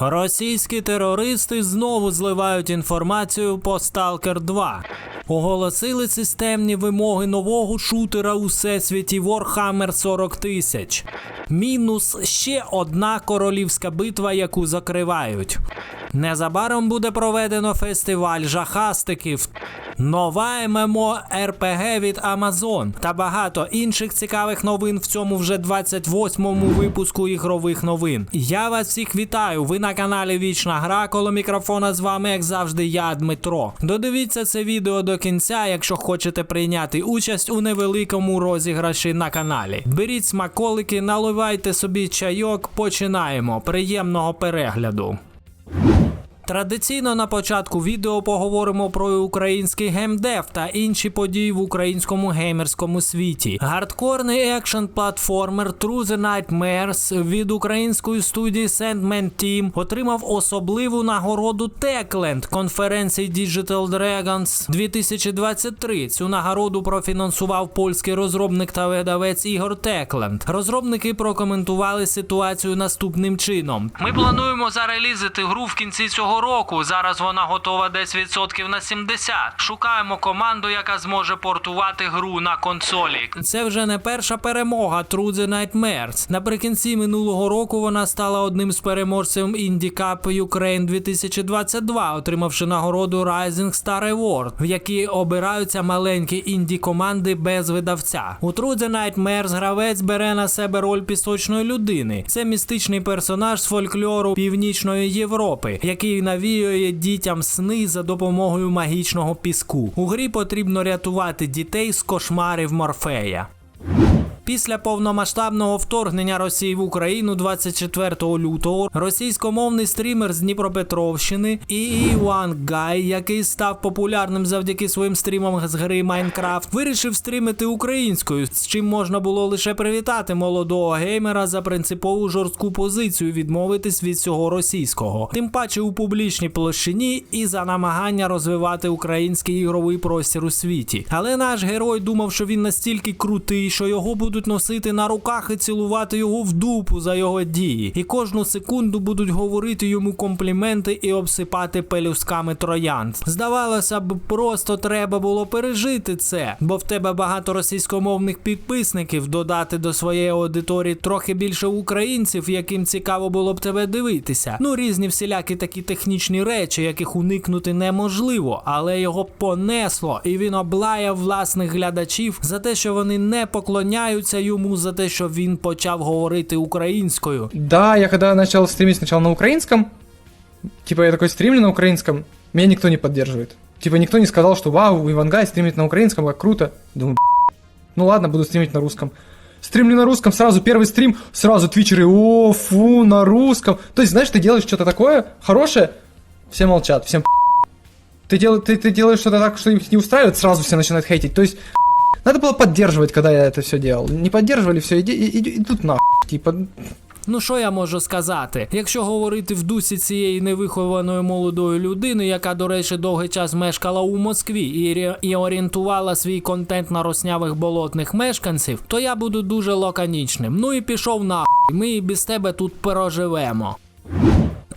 Російські терористи знову зливають інформацію по Stalker 2. Оголосили системні вимоги нового шутера у всесвіті Warhammer 40 тисяч. Мінус ще одна королівська битва, яку закривають. Незабаром буде проведено фестиваль жахастиків. Нова ММО РПГ від Amazon та багато інших цікавих новин в цьому вже 28-му випуску ігрових новин. Я вас всіх вітаю. Ви на каналі Вічна Гра. Коло мікрофона з вами, як завжди, я Дмитро. Додивіться це відео до кінця, якщо хочете прийняти участь у невеликому розіграші на каналі. Беріть смаколики, наливайте собі чайок. Починаємо. Приємного перегляду. Традиційно на початку відео поговоримо про український геймдев та інші події в українському геймерському світі. Гардкорний екшен платформер True the Nightmares від української студії Sandman Team отримав особливу нагороду Techland конференції Digital Dragons 2023. Цю нагороду профінансував польський розробник та видавець ігор Techland. Розробники прокоментували ситуацію наступним чином: ми плануємо зарелізити гру в кінці цього року. Зараз вона готова десь відсотків на 70. Шукаємо команду, яка зможе портувати гру на консолі. Це вже не перша перемога True the Nightmares. Наприкінці минулого року вона стала одним з переможців Indie Cup Ukraine 2022, отримавши нагороду Rising Star Award, в якій обираються маленькі інді команди без видавця. У True the Nightmares гравець бере на себе роль пісочної людини. Це містичний персонаж з фольклору Північної Європи, який навіює дітям сни за допомогою магічного піску. У грі потрібно рятувати дітей з кошмарів Морфея. Після повномасштабного вторгнення Росії в Україну 24 лютого російськомовний стрімер з Дніпропетровщини Іван Гай, який став популярним завдяки своїм стрімам з гри Майнкрафт, вирішив стрімити українською, з чим можна було лише привітати молодого геймера за принципову жорстку позицію відмовитись від цього російського, тим паче у публічній площині і за намагання розвивати український ігровий простір у світі. Але наш герой думав, що він настільки крутий, що його будуть носити на руках і цілувати його в дупу за його дії, і кожну секунду будуть говорити йому компліменти і обсипати пелюсками троянд. Здавалося б, просто треба було пережити це, бо в тебе багато російськомовних підписників додати до своєї аудиторії трохи більше українців, яким цікаво було б тебе дивитися. Ну різні всілякі такі технічні речі, яких уникнути неможливо, але його понесло, і він облаяв власних глядачів за те, що вони не поклоняються йому за те, що він почав говорити українською. Да, я когда начал стримить сначала на украинском, типа я такой стримлю на украинском, меня никто не поддерживает. Типа никто не сказал, что вау, Ивангай стримит на украинском, как круто. Думаю, «Б***ь, ну ладно, буду стримить на русском. Стримлю на русском, сразу первый стрим, сразу твичеры, о, фу, на русском. То есть, знаешь, ты делаешь что-то такое хорошее, все молчат, всем ты, дел, ты, ты делаешь что-то так, что их не устраивает, сразу все начинают хейтить. То есть, надо было поддерживать, когда я это все делал. Не поддерживали, все, иди, иди, идут нахуй. Типа, Ну що я можу сказати? Якщо говорити в дусі цієї невихованої молодої людини, яка, до речі, довгий час мешкала у Москві і, і орієнтувала свій контент на роснявих болотних мешканців, то я буду дуже лаконічним. Ну і пішов нахуй. Ми і без тебе тут переживемо.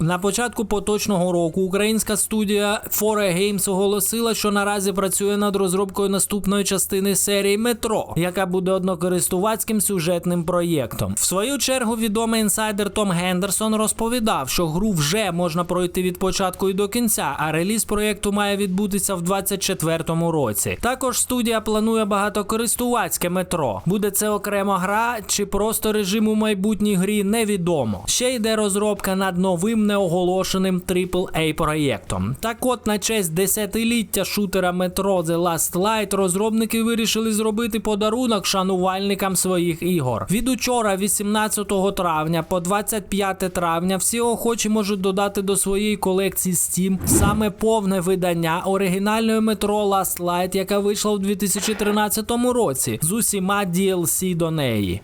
На початку поточного року українська студія 4 Games оголосила, що наразі працює над розробкою наступної частини серії Метро, яка буде однокористувацьким сюжетним проєктом. В свою чергу відомий інсайдер Том Гендерсон розповідав, що гру вже можна пройти від початку і до кінця, а реліз проєкту має відбутися в 2024 році. Також студія планує багатокористувацьке метро. Буде це окрема гра чи просто режим у майбутній грі, невідомо. Ще йде розробка над новим неоголошеним AAA проєктом. Так от, на честь десятиліття шутера Metro The Last Light розробники вирішили зробити подарунок шанувальникам своїх ігор. Від учора, 18 травня по 25 травня, всі охочі можуть додати до своєї колекції Steam саме повне видання оригінальної Metro Last Light, яка вийшла у 2013 році з усіма DLC до неї.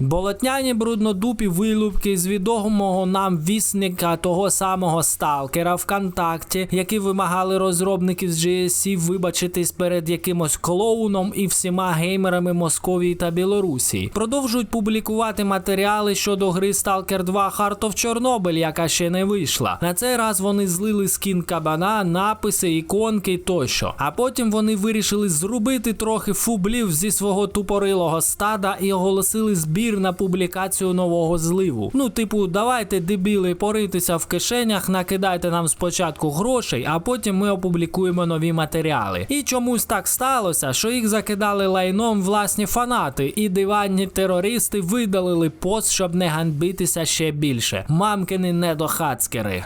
Болотняні бруднодупі вилупки з відомого нам вісника того самого сталкера ВКонтакті, які вимагали розробників з GSC вибачитись перед якимось клоуном і всіма геймерами Московії та Білорусі. Продовжують публікувати матеріали щодо гри Stalker 2 Heart of Chernobyl, яка ще не вийшла. На цей раз вони злили скін кабана, написи, іконки тощо. А потім вони вирішили зробити трохи фублів зі свого тупорилого стада і оголосили збір на публікацію нового зливу. Ну, типу, давайте, дебіли, поритися в кишенях, накидайте нам спочатку грошей, а потім ми опублікуємо нові матеріали. І чомусь так сталося, що їх закидали лайном власні фанати, і диванні терористи видалили пост, щоб не ганьбитися ще більше. Мамкини недохацькери.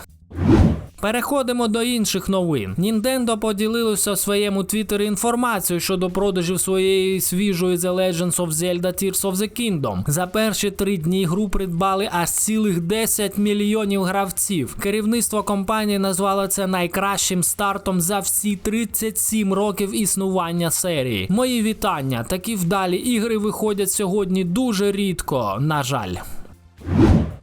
Переходимо до інших новин. Nintendo поділилося у своєму твіттері інформацією щодо продажів своєї свіжої The Legends of Zelda Tears of the Kingdom. За перші три дні гру придбали аж цілих 10 мільйонів гравців. Керівництво компанії назвало це найкращим стартом за всі 37 років існування серії. Мої вітання. Такі вдалі ігри виходять сьогодні дуже рідко, на жаль.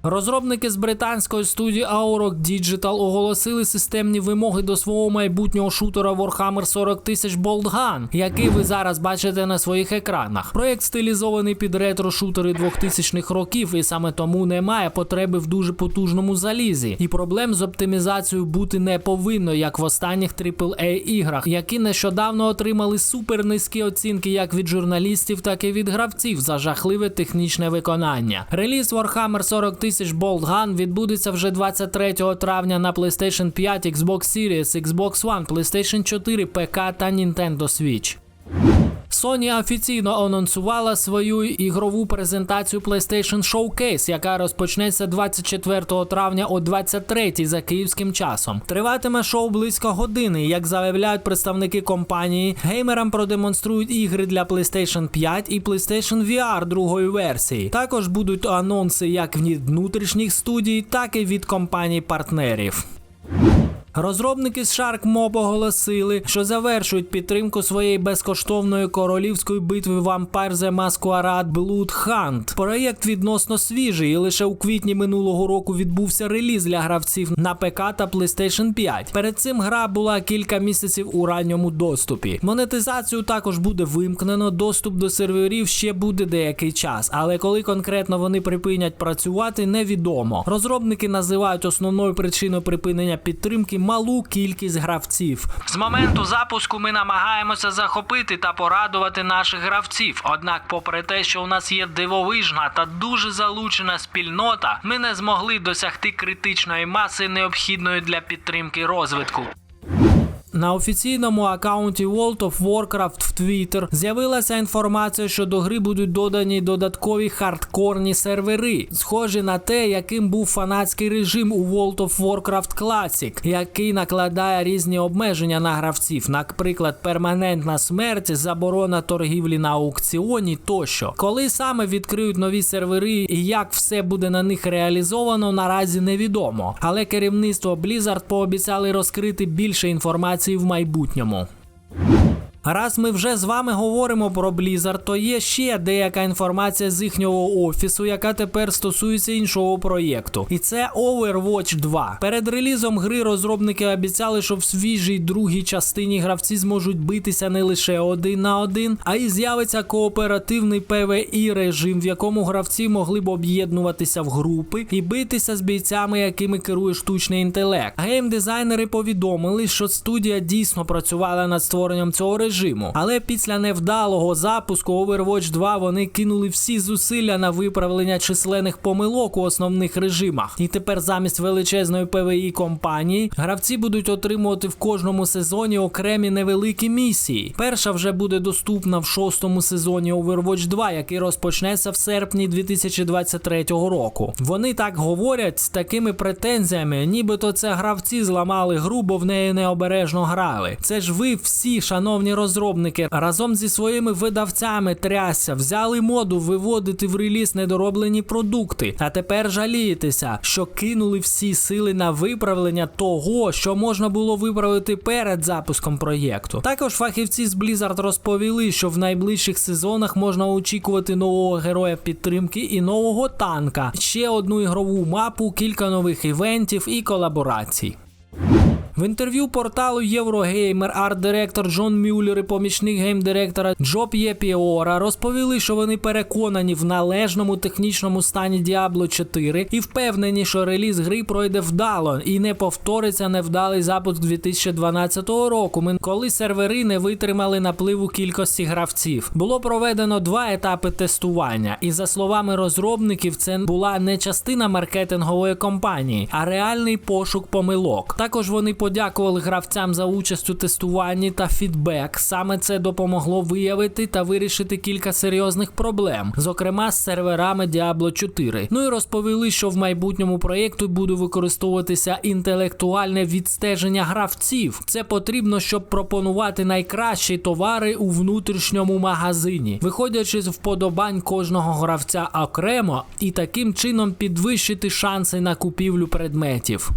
Розробники з британської студії Aurok Digital оголосили системні вимоги до свого майбутнього шутера Warhammer 40 тисяч Boltgun, який ви зараз бачите на своїх екранах. Проект стилізований під ретро-шутери 2000-х років, і саме тому немає потреби в дуже потужному залізі. І проблем з оптимізацією бути не повинно, як в останніх AAA іграх, які нещодавно отримали супер низькі оцінки як від журналістів, так і від гравців за жахливе технічне виконання. Реліз Warhammer 40 тисяч Bolt Gun відбудеться вже 23 травня на PlayStation 5, Xbox Series, Xbox One, PlayStation 4, ПК та Nintendo Switch. Sony офіційно анонсувала свою ігрову презентацію PlayStation Showcase, яка розпочнеться 24 травня о 23 за київським часом. Триватиме шоу близько години. Як заявляють представники компанії, геймерам продемонструють ігри для PlayStation 5 і PlayStation VR другої версії. Також будуть анонси як від внутрішніх студій, так і від компаній партнерів. Розробники з SharkMob оголосили, що завершують підтримку своєї безкоштовної королівської битви Vampire the Masquerade Blood Hunt. Проєкт відносно свіжий, і лише у квітні минулого року відбувся реліз для гравців на ПК та PlayStation 5. Перед цим гра була кілька місяців у ранньому доступі. Монетизацію також буде вимкнено. Доступ до серверів ще буде деякий час, але коли конкретно вони припинять працювати, невідомо. Розробники називають основною причиною припинення підтримки малу кількість гравців. З моменту запуску ми намагаємося захопити та порадувати наших гравців. Однак, попри те, що у нас є дивовижна та дуже залучена спільнота, ми не змогли досягти критичної маси, необхідної для підтримки розвитку. На офіційному аккаунті World of Warcraft в Twitter з'явилася інформація, що до гри будуть додані додаткові хардкорні сервери, схожі на те, яким був фанатський режим у World of Warcraft Classic, який накладає різні обмеження на гравців, наприклад, перманентна смерть, заборона торгівлі на аукціоні тощо. Коли саме відкриють нові сервери і як все буде на них реалізовано, наразі невідомо. Але керівництво Blizzard пообіцяли розкрити більше інформації в майбутньому. Раз ми вже з вами говоримо про Blizzard, то є ще деяка інформація з їхнього офісу, яка тепер стосується іншого проєкту. І це Overwatch 2. Перед релізом гри розробники обіцяли, що в свіжій другій частині гравці зможуть битися не лише один на один, а й з'явиться кооперативний PvE режим, в якому гравці могли б об'єднуватися в групи і битися з бійцями, якими керує штучний інтелект. Геймдизайнери повідомили, що студія дійсно працювала над створенням цього режиму режиму. Але після невдалого запуску Overwatch 2 вони кинули всі зусилля на виправлення численних помилок у основних режимах. І тепер замість величезної PvE компанії гравці будуть отримувати в кожному сезоні окремі невеликі місії. Перша вже буде доступна в шостому сезоні Overwatch 2, який розпочнеться в серпні 2023 року. Вони так говорять з такими претензіями, нібито це гравці зламали гру, бо в неї необережно грали. Це ж ви всі, шановні розробники разом зі своїми видавцями трясся, взяли моду виводити в реліз недороблені продукти. А тепер жалієтеся, що кинули всі сили на виправлення того, що можна було виправити перед запуском проєкту. Також фахівці з Blizzard розповіли, що в найближчих сезонах можна очікувати нового героя підтримки і нового танка, ще одну ігрову мапу, кілька нових івентів і колаборацій. В інтерв'ю порталу Єврогеймер арт-директор Джон Мюллер і помічник гейм-директора Джо П'єпіора розповіли, що вони переконані в належному технічному стані Diablo 4 і впевнені, що реліз гри пройде вдало і не повториться невдалий запуск 2012 року, коли сервери не витримали напливу кількості гравців. Було проведено два етапи тестування, і за словами розробників, це була не частина маркетингової кампанії, а реальний пошук помилок. Також вони подякували гравцям за участь у тестуванні та фідбек. Саме це допомогло виявити та вирішити кілька серйозних проблем, зокрема з серверами Diablo 4. Ну і розповіли, що в майбутньому проєкту буде використовуватися інтелектуальне відстеження гравців. Це потрібно, щоб пропонувати найкращі товари у внутрішньому магазині, виходячи з вподобань кожного гравця окремо і таким чином підвищити шанси на купівлю предметів.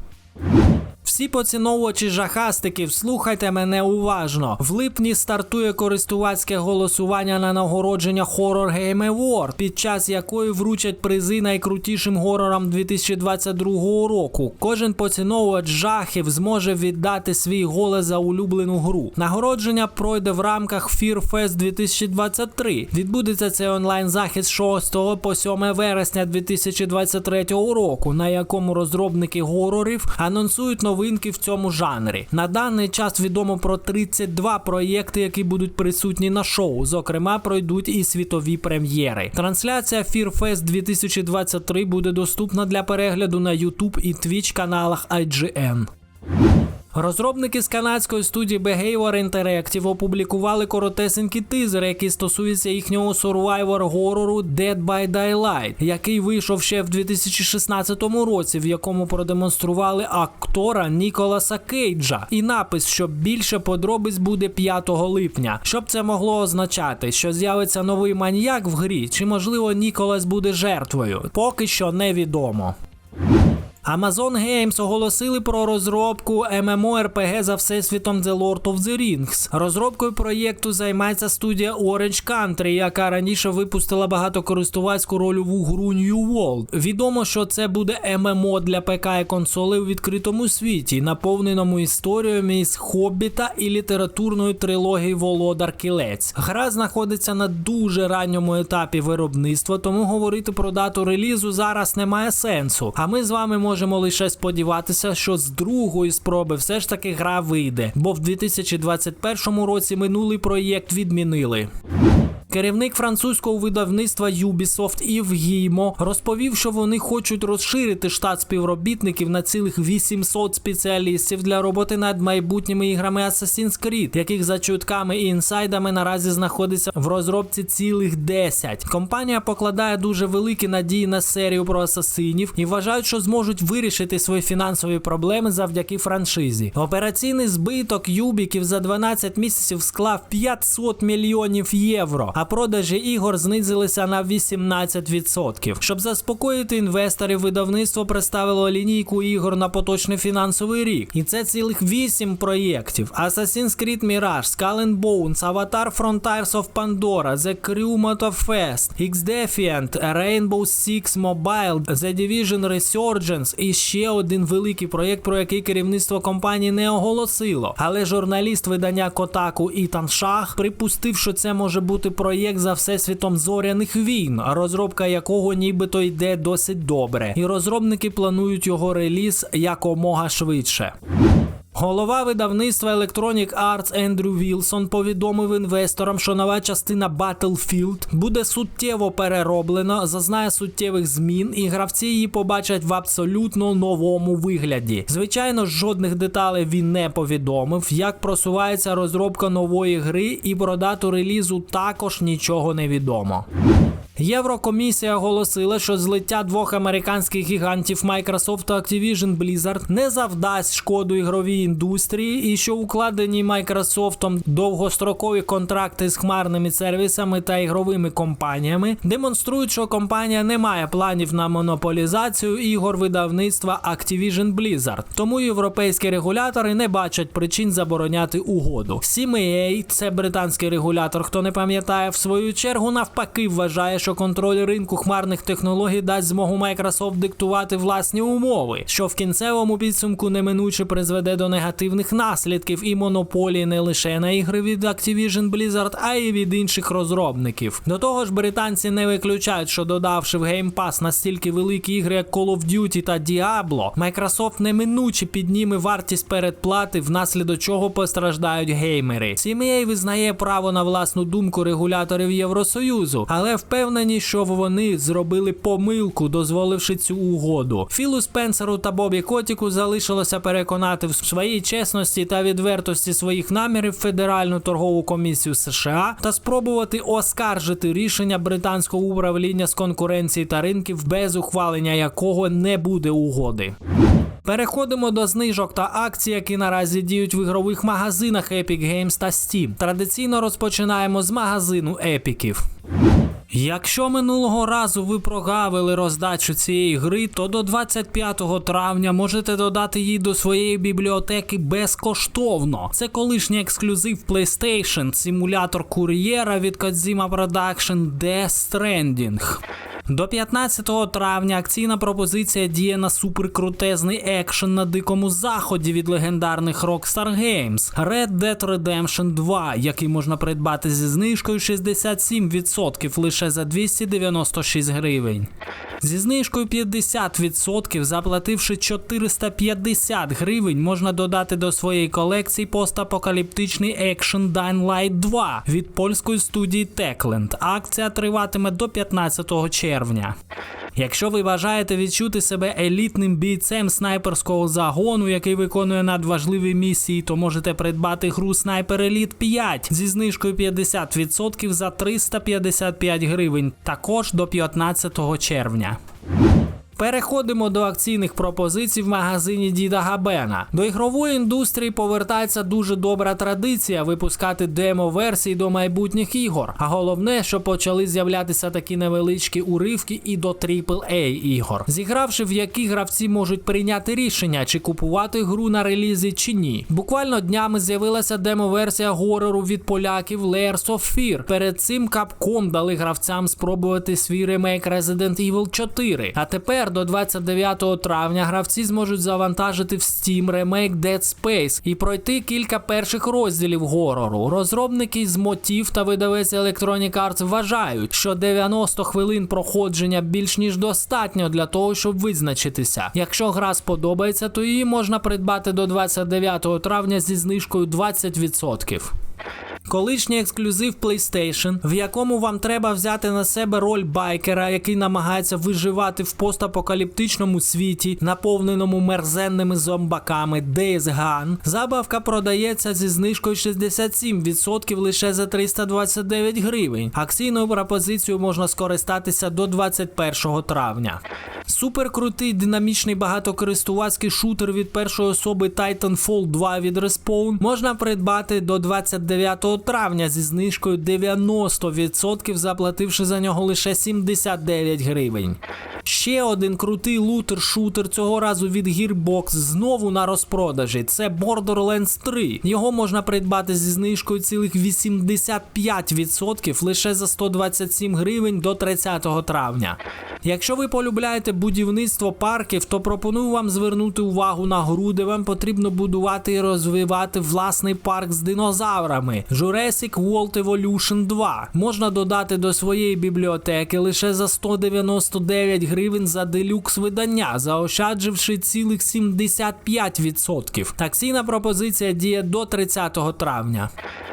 Всі поціновувачі жахастиків, слухайте мене уважно. В липні стартує користувацьке голосування на нагородження Horror Game Award, під час якої вручать призи найкрутішим горорам 2022 року. Кожен поціновувач жахів зможе віддати свій голос за улюблену гру. Нагородження пройде в рамках Fear Fest 2023. Відбудеться цей онлайн захід з 6 по 7 вересня 2023 року, на якому розробники горорів анонсують новинки в цьому жанрі. На даний час відомо про 32 проєкти, які будуть присутні на шоу. Зокрема, пройдуть і світові прем'єри. Трансляція Fear Fest 2023 буде доступна для перегляду на YouTube і Twitch каналах IGN. Розробники з канадської студії Behavior Interactive опублікували коротесенький тизер, який стосується їхнього сурвайвор горору Dead by Daylight, який вийшов ще в 2016 році, в якому продемонстрували актора Ніколаса Кейджа. І напис, що більше подробиць буде 5 липня. Що б це могло означати? Що з'явиться новий маньяк в грі, чи можливо Ніколас буде жертвою? Поки що невідомо. Amazon Games оголосили про розробку MMORPG за всесвітом The Lord of the Rings. Розробкою проєкту займається студія Orange Country, яка раніше випустила багатокористувацьку рольову гру New World. Відомо, що це буде ММО для ПК і консолей у відкритому світі, наповненому історіями із Хобіта і літературної трилогії Володар Кілець. Гра знаходиться на дуже ранньому етапі виробництва, тому говорити про дату релізу зараз немає сенсу. А ми з вами можемо лише сподіватися, що з другої спроби все ж таки гра вийде, бо в 2021 році минулий проєкт відмінили. Керівник французького видавництва Ubisoft Ів Гіймо розповів, що вони хочуть розширити штат співробітників на цілих 800 спеціалістів для роботи над майбутніми іграми Assassin's Creed, яких за чутками і інсайдами наразі знаходиться в розробці цілих 10. Компанія покладає дуже великі надії на серію про асасинів і вважають, що зможуть вирішити свої фінансові проблеми завдяки франшизі. Операційний збиток Юбіків за 12 місяців склав 500 мільйонів євро, а продажі ігор знизилися на 18%. Щоб заспокоїти інвесторів, видавництво представило лінійку ігор на поточний фінансовий рік. І це цілих 8 проєктів: Assassin's Creed Mirage, Skull and Bones, Avatar Frontiers of Pandora, The Crew Motorfest, X-Defiant, Rainbow Six Mobile, The Division Resurgence і ще один великий проєкт, про який керівництво компанії не оголосило. Але журналіст видання Kotaku Ітан Шах припустив, що це може бути проєкт за всесвітом зоряних війн, розробка якого нібито йде досить добре, і розробники планують його реліз якомога швидше. Голова видавництва Electronic Arts Ендрю Вілсон повідомив інвесторам, що нова частина Battlefield буде суттєво перероблена, зазнає суттєвих змін, і гравці її побачать в абсолютно новому вигляді. Звичайно, жодних деталей він не повідомив, як просувається розробка нової гри, і про дату релізу також нічого не відомо. Єврокомісія оголосила, що злиття двох американських гігантів Microsoft та Activision Blizzard не завдасть шкоду ігровій індустрії, і що укладені Microsoft довгострокові контракти з хмарними сервісами та ігровими компаніями демонструють, що компанія не має планів на монополізацію ігор видавництва Activision Blizzard. Тому європейські регулятори не бачать причин забороняти угоду. CMA, це британський регулятор, хто не пам'ятає, в свою чергу навпаки вважає, що контроль ринку хмарних технологій дасть змогу Microsoft диктувати власні умови, що в кінцевому підсумку неминуче призведе до негативних наслідків і монополії не лише на ігри від Activision Blizzard, а й від інших розробників. До того ж, британці не виключають, що додавши в Game Pass настільки великі ігри, як Call of Duty та Diablo, Microsoft неминуче підніме вартість передплати, внаслідок чого постраждають геймери. CMA визнає право на власну думку регуляторів Євросоюзу, але впевнені, що вони зробили помилку, дозволивши цю угоду. Філу Спенсеру та Бобі Котіку залишилося переконати в своїй чесності та відвертості своїх намірів Федеральну торгову комісію США та спробувати оскаржити рішення британського управління з конкуренції та ринків, без ухвалення якого не буде угоди. Переходимо до знижок та акцій, які наразі діють в ігрових магазинах Epic Games та Steam. Традиційно розпочинаємо з магазину епіків. Якщо минулого разу ви прогавили роздачу цієї гри, то до 25 травня можете додати її до своєї бібліотеки безкоштовно. Це колишній ексклюзив PlayStation, симулятор кур'єра від Kojima Production Death Stranding. До 15 травня акційна пропозиція діє на суперкрутезний екшен на дикому заході від легендарних Rockstar Games Red Dead Redemption 2, який можна придбати зі знижкою 67% лише за 296 гривень. Зі знижкою 50%, заплативши 450 гривень, можна додати до своєї колекції постапокаліптичний Action Dying Light 2 від польської студії Techland. Акція триватиме до 15 червня. Якщо ви бажаєте відчути себе елітним бійцем снайперського загону, який виконує надважливі місії, то можете придбати гру Sniper Elite 5 зі знижкою 50% за 355 гривень, також до 15 червня. Переходимо до акційних пропозицій в магазині Діда Габена. До ігрової індустрії повертається дуже добра традиція випускати демо-версії до майбутніх ігор. А головне, що почали з'являтися такі невеличкі уривки і до AAA ігор, зігравши в які гравці можуть прийняти рішення, чи купувати гру на релізі чи ні. Буквально днями з'явилася демо-версія горору від поляків Layers of Fear. Перед цим Capcom дали гравцям спробувати свій ремейк Resident Evil 4. А тепер до 29 травня гравці зможуть завантажити в Steam ремейк Dead Space і пройти кілька перших розділів горору. Розробники з мотив та видавець Electronic Arts вважають, що 90 хвилин проходження більш ніж достатньо для того, щоб визначитися. Якщо гра сподобається, то її можна придбати до 29 травня зі знижкою 20%. Колишній ексклюзив PlayStation, в якому вам треба взяти на себе роль байкера, який намагається виживати в постапокаліптичному світі, наповненому мерзенними зомбаками Days Gone. Забавка продається зі знижкою 67% лише за 329 гривень. Акційною пропозицією можна скористатися до 21 травня. Суперкрутий динамічний багатокористувацький шутер від першої особи Titanfall 2 від Respawn можна придбати до 29 травня зі знижкою 90%, заплативши за нього лише 79 гривень. Ще один крутий лутер-шутер цього разу від Gearbox знову на розпродажі. Це Borderlands 3. Його можна придбати зі знижкою цілих 85% лише за 127 гривень до 30 травня. Якщо ви полюбляєте будівництво парків, то пропоную вам звернути увагу на гру, де вам потрібно будувати і розвивати власний парк з динозаврами. Jurassic World Evolution 2 можна додати до своєї бібліотеки лише за 199 гривень за делюкс видання, заощадживши цілих 75%. Акційна пропозиція діє до 30 травня.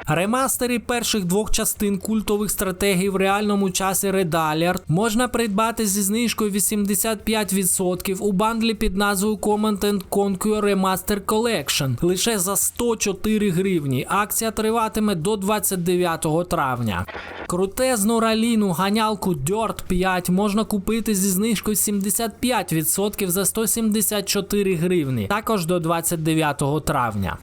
Ремастери перших двох частин культових стратегій в реальному часі Red Alert можна придбати зі знижкою 85% у бандлі під назвою Command and Conquer Remaster Collection лише за 104 гривні. Акція триватиме до 29 травня. Крутезну раліну ганялку Dirt 5 можна купити зі знижкою 75% за 174 гривні, також до 29 травня.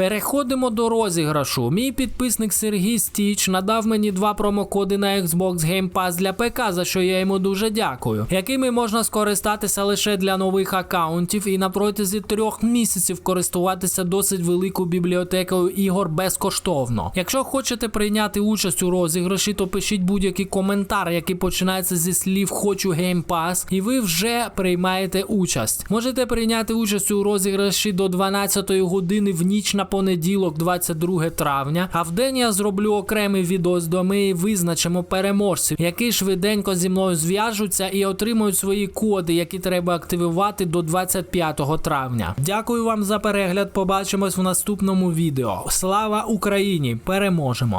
Переходимо до розіграшу. Мій підписник Сергій Стіч надав мені два промокоди на Xbox Game Pass для ПК, за що я йому дуже дякую, якими можна скористатися лише для нових аккаунтів і на протязі трьох місяців користуватися досить великою бібліотекою ігор безкоштовно. Якщо хочете прийняти участь у розіграші, то пишіть будь-який коментар, який починається зі слів Хочу Game Pass, і ви вже приймаєте участь. Можете прийняти участь у розіграші до 12 години в ніч на понеділок, 22 травня. А в день я зроблю окремий відос, де ми визначимо переможців, які швиденько зі мною зв'яжуться і отримують свої коди, які треба активувати до 25 травня. Дякую вам за перегляд. Побачимось в наступному відео. Слава Україні! Переможемо!